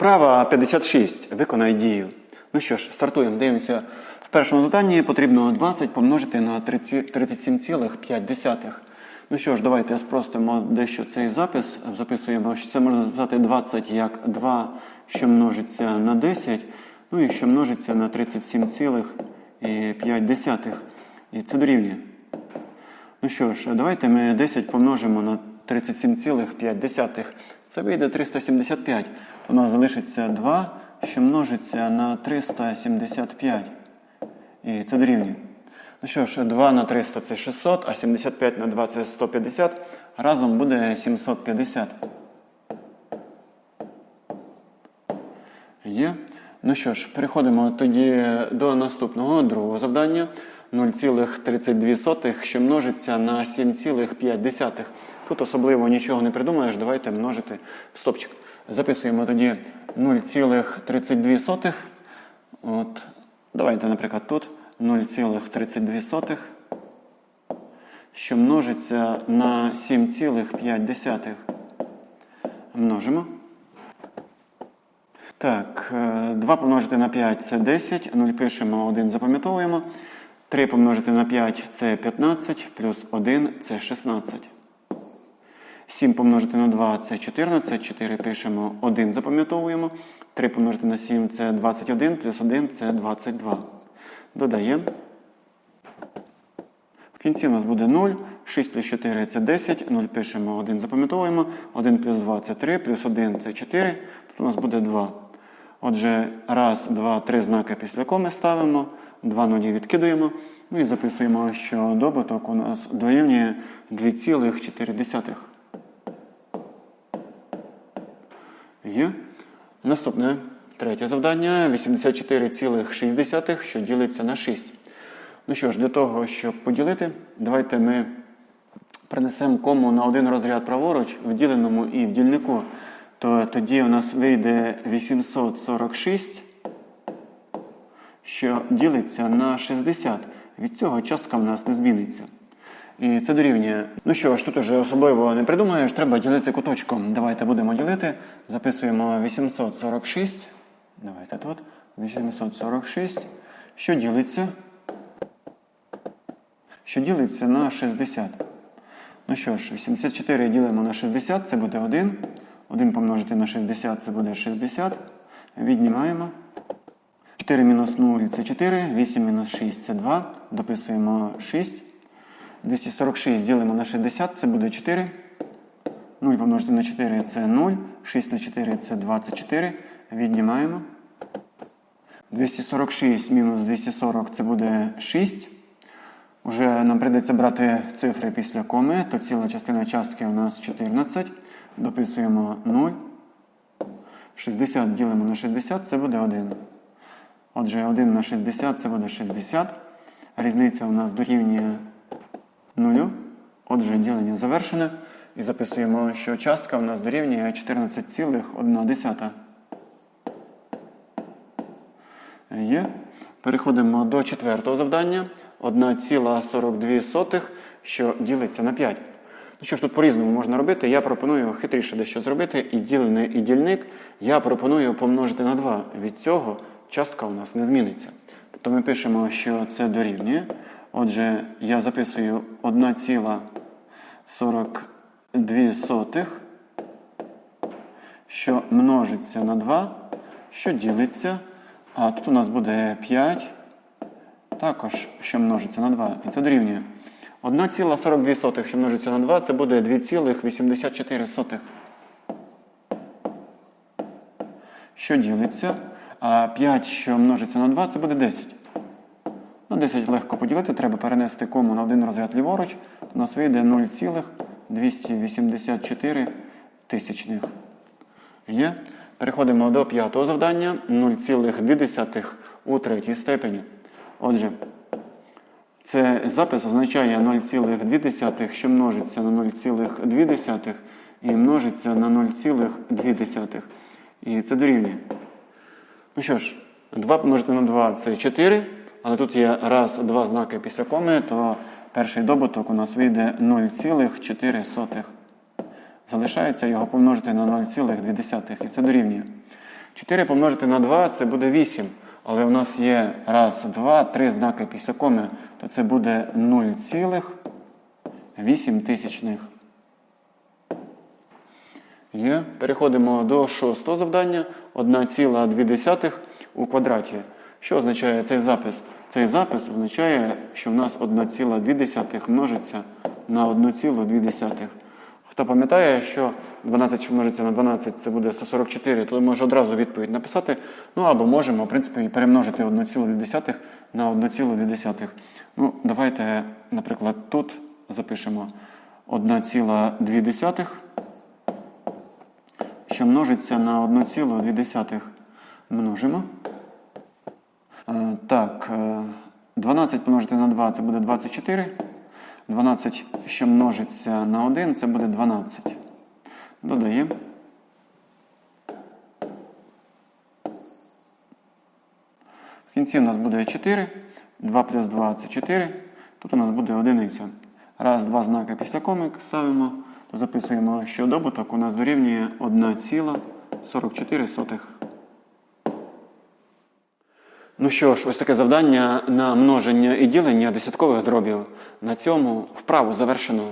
Вправа 56. Виконай дію. Ну що ж, стартуємо. Дивимося. В першому заданні потрібно 20 помножити на 37,5. Ну що ж, давайте спростимо дещо цей запис. Записуємо, що це можна записати 20 як 2, що множиться на 10, ну і що множиться на 37,5. І це дорівнює. Ну що ж, давайте ми 10 помножимо на 37,5. Це вийде 375. У нас залишиться 2, що множиться на 375. І це дорівнює. Ну що ж, 2 на 300 це 600, а 75 на 2 це 150. Разом буде 750. Є. Ну що ж, переходимо тоді до наступного другого завдання. 0,32, що множиться на 7,5. Тут особливо нічого не придумаєш, давайте множити в стопчик. Записуємо тоді 0,32. От, давайте, наприклад, тут 0,32, що множиться на 7,5. Множимо. Так, 2 помножити на 5 це 10, 0 пишемо, 1 запам'ятовуємо. 3 помножити на 5 це 15, плюс 1 це 16. 7 помножити на 2 це 14, 4 пишемо, 1 запам'ятовуємо. 3 помножити на 7 це 21, плюс 1 це 22. Додаємо. В кінці у нас буде 0, 6 плюс 4 це 10, 0 пишемо, 1 запам'ятовуємо, 1 плюс 2 це 3, плюс 1 це 4, тут у нас буде 2. Отже, раз, два, три знаки після коми ставимо, 2 нулі відкидуємо. Ну і записуємо, що добуток у нас дорівнює 2,4. Є. Наступне третє завдання 84,6, що ділиться на 6. Ну що ж, для того, щоб поділити, давайте ми принесемо кому на один розряд праворуч в діленому і в дільнику. То тоді у нас вийде 846, що ділиться на 60. Від цього частка в нас не зміниться. І це дорівнює. Ну що ж, тут уже особливо не придумаєш, треба ділити куточком. Давайте будемо ділити. Записуємо 846. Давайте тут. 846. Що ділиться? Що ділиться на 60. Ну що ж, 84 ділимо на 60, це буде 1. 1 помножити на 60 це буде 60. Віднімаємо. 4 мінус 0 це 4, 8 мінус 6 це 2. Дописуємо 6. 246 ділимо на 60, це буде 4. 0 помножити на 4 це 0. 6 на 4 це 24. Віднімаємо. 246 мінус 240 це буде 6. Уже нам прийдеться брати цифри після коми, то ціла частина частки у нас 14. Дописуємо 0. 60 ділимо на 60, це буде 1. Отже, 1 на 60 це буде 60. Різниця у нас дорівнює 0. Отже, ділення завершене. І записуємо, що частка у нас дорівнює 14,1. Є. Переходимо до четвертого завдання. 1,42, що ділиться на 5. Ну що ж, тут по-різному можна робити. Я пропоную хитріше дещо зробити. І ділений, і дільник я пропоную помножити на 2. Від цього частка у нас не зміниться. Тобто ми пишемо, що це дорівнює. Отже, я записую 1,42, що множиться на 2, що ділиться. А тут у нас буде 5, також, що множиться на 2. І це дорівнює. 1,42, що множиться на 2, це буде 2,84. Що ділиться? А 5, що множиться на 2, це буде 10. На 10 легко поділити, треба перенести кому на один розряд ліворуч. У нас вийде 0,284 тисячних. Є. Переходимо до п'ятого завдання. 0,2 у третій степені. Отже, це запис означає 0,2, що множиться на 0,2 і множиться на 0,2. І це дорівнює. Ну що ж, 2 помножити на 2 це 4, але тут є раз, два знаки після коми, то перший добуток у нас вийде 0,4. Залишається його помножити на 0,2. І це дорівнює. 4 помножити на 2 це буде 8. Але у нас є раз, два, три знаки після коми, то це буде 0,8 тисячних. Є. Переходимо до шостого завдання. 1,2 у квадраті. Що означає цей запис? Цей запис означає, що в нас 1,2 множиться на 1,2. Хто пам'ятає, що 12 що множиться на 12 це буде 144, то може одразу відповідь написати. Ну або можемо, в принципі, перемножити 1,2 на 1,2. Ну, давайте, наприклад, тут запишемо 1,2 що множиться на 1,2 множимо. Е, Так, е, 12 помножити на 2 це буде 24. 12, що множиться на 1, це буде 12. Додаємо. В кінці у нас буде 4. 2 плюс 2 це 4. Тут у нас буде одиниця. Раз, два знаки після комик ставимо. Записуємо, що добуток у нас дорівнює 1,44. Ну що ж, ось таке завдання на множення і ділення десяткових дробів. На цьому вправу завершено.